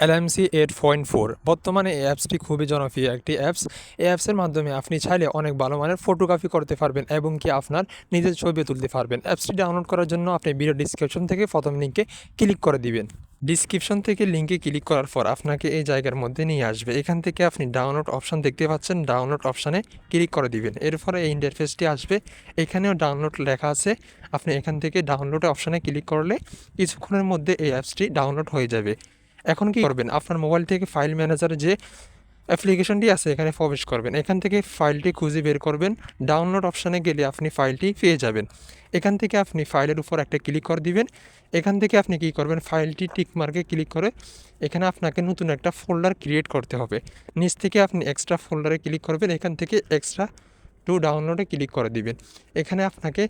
LMC eight point four বর্তমানে এই অ্যাপসটি খুবই জনপ্রিয় একটি অ্যাপস। এই অ্যাপসের মাধ্যমে আপনি চাইলে অনেক ভালো মানের ফটোগ্রাফি করতে পারবেন এবং কি আপনার নিজের ছবি তুলতে পারবেন। অ্যাপসটি ডাউনলোড করার জন্য আপনি ভিডিও ডিসক্রিপশন থেকে প্রথম লিঙ্কে ক্লিক করে দিবেন। ডিসক্রিপশন থেকে লিঙ্কে ক্লিক করার পর আপনাকে এই জায়গার মধ্যে নিয়ে আসবে। এখান থেকে আপনি ডাউনলোড অপশান দেখতে পাচ্ছেন। ডাউনলোড অপশানে ক্লিক করে দিবেন। এরপরে এই ইন্টারফেসটি আসবে। এখানেও ডাউনলোড লেখা আছে। আপনি এখান থেকে ডাউনলোড অপশানে ক্লিক করলে কিছুক্ষণের মধ্যে এই অ্যাপসটি ডাউনলোড হয়ে যাবে। এখন কি করবেন? আপনার মোবাইল থেকে ফাইল ম্যানেজারে যে অ্যাপ্লিকেশনটি আছে, এখানে প্রবেশ করবেন। এখান থেকে ফাইলটি খুঁজে বের করবেন। ডাউনলোড অপশানে গেলে আপনি ফাইলটি পেয়ে যাবেন। এখান থেকে আপনি ফাইলের উপর একটা ক্লিক করে দিবেন। এখান থেকে আপনি কি করবেন? ফাইলটি টিক মার্কে ক্লিক করে এখানে আপনাকে নতুন একটা ফোল্ডার ক্রিয়েট করতে হবে। নিচ থেকে আপনি এক্সট্রা ফোল্ডারে ক্লিক করবেন। এখান থেকে এক্সট্রা টু ডাউনলোডে ক্লিক করে দিবেন। এখানে আপনাকে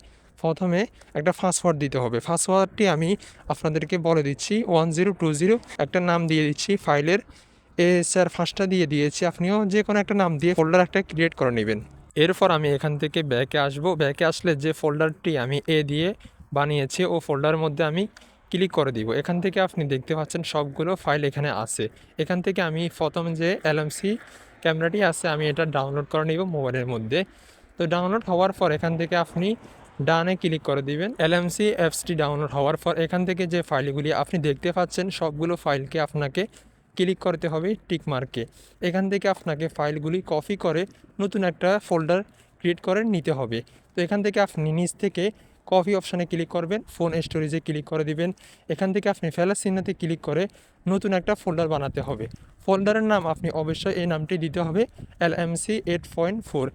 প্রথমে একটা পাসওয়ার্ড দিতে হবে। পাসওয়ার্ডটি আমি আপনাদেরকে বলে দিচ্ছি ওয়ান জিরো টু জিরো একটা নাম দিয়ে দিচ্ছি ফাইলের। এ স্যার ফার্স্টটা দিয়ে দিয়েছি, আপনিও যে কোনো একটা নাম দিয়ে ফোল্ডার একটা ক্রিয়েট করে নেবেন। এরপর আমি এখান থেকে ব্যাকে আসব। ব্যাকে আসলে যে ফোল্ডারটি আমি এ দিয়ে বানিয়েছি, ও ফোল্ডারের মধ্যে আমি ক্লিক করে দিব। এখান থেকে আপনি দেখতে পাচ্ছেন সবগুলো ফাইল এখানে আছে। এখান থেকে আমি প্রথম যে এলএমসি ক্যামেরাটি আছে, আমি এটা ডাউনলোড করে নিব মোবাইলের মধ্যে। তো ডাউনলোড হওয়ার পর এখান থেকে আপনি ডানে ক্লিক করে দিবেন। এলএমসি অ্যাপসটি ডাউনলোড হওয়ার পর এখান থেকে যে ফাইলগুলি আপনি দেখতে পাচ্ছেন, সবগুলো ফাইলকে আপনাকে ক্লিক করতে হবে টিক মার্কে এখান থেকে আপনাকে ফাইলগুলি কপি করে নতুন একটা ফোল্ডার ক্রিয়েট করে নিতে হবে। তো এখান থেকে আপনি নিচ থেকে কপি অপশানে ক্লিক করবেন, ফোন স্টোরেজে ক্লিক করে দিবেন। এখান থেকে আপনি ফেলার চিহ্নতে ক্লিক করে নতুন একটা ফোল্ডার বানাতে হবে। ফোল্ডারের নাম আপনি অবশ্যই এই নামটি দিতে হবে L M C eight point four.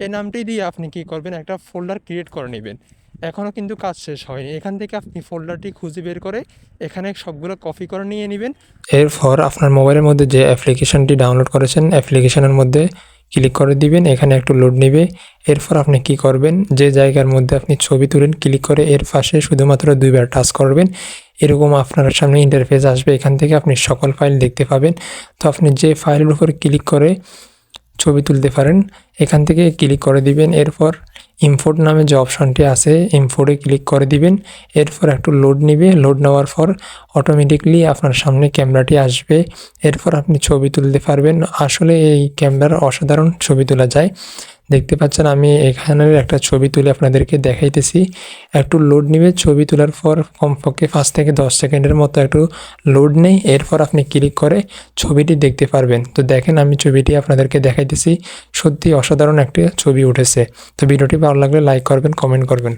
এই নামটি দিয়ে আপনি কি করবেন? একটা ফোল্ডার ক্রিয়েট করে নেবেন। এখনও কিন্তু কাজ শেষ হয়নি। এখান থেকে আপনি ফোল্ডারটি খুঁজে বের করে এখানে সবগুলো কপি করে নিয়ে নেবেন। এরপর আপনার মোবাইলের মধ্যে যে অ্যাপ্লিকেশনটি ডাউনলোড করেছেন অ্যাপ্লিকেশনের মধ্যে ক্লিক করে দিবেন। এখানে একটু লোড নেবে। এরপর আপনি কি করবেন? যে জায়গার মধ্যে আপনি ছবি তুলেন ক্লিক করে এর পাশে শুধুমাত্র দুইবার টাচ করবেন। এরকম আপনার সামনে ইন্টারফেস আসবে। এখান থেকে আপনি সকল ফাইল দেখতে পাবেন। তো আপনি যে ফাইলের উপর ক্লিক করে ছবি তুলতে পারেন। এখান থেকে ক্লিক করে দিবেন। এরপর ইমফোর্ড নামে যে অপশনটি আছে ইমফোর্ডে ক্লিক করে দিবেন। এরপর একটু লোড নিবে। লোড নেওয়ার পর অটোমেটিকলি আপনার সামনে ক্যামেরাটি আসবে। এরপর আপনি ছবি তুলতে পারবেন। আসলে এই ক্যামেরার অসাধারণ ছবি তোলা যায়। দেখতে পাচ্ছেন, আমি এখানের একটা ছবি তুলে আপনাদেরকে দেখাইতেছি। একটু লোড নেবে, ছবি তোলার পর কমপক্ষে পাঁচ থেকে দশ সেকেন্ডের মতো একটু লোড নেই, এরপর আপনি ক্লিক করে ছবিটি দেখতে পারবেন। তো দেখেন, আমি ছবিটি আপনাদেরকে দেখাইতেছি, সত্যি অসাধারণ একটি ছবি উঠেছে। তো ভিডিওটি ভালো লাগলে লাইক করবেন কমেন্ট করবেন।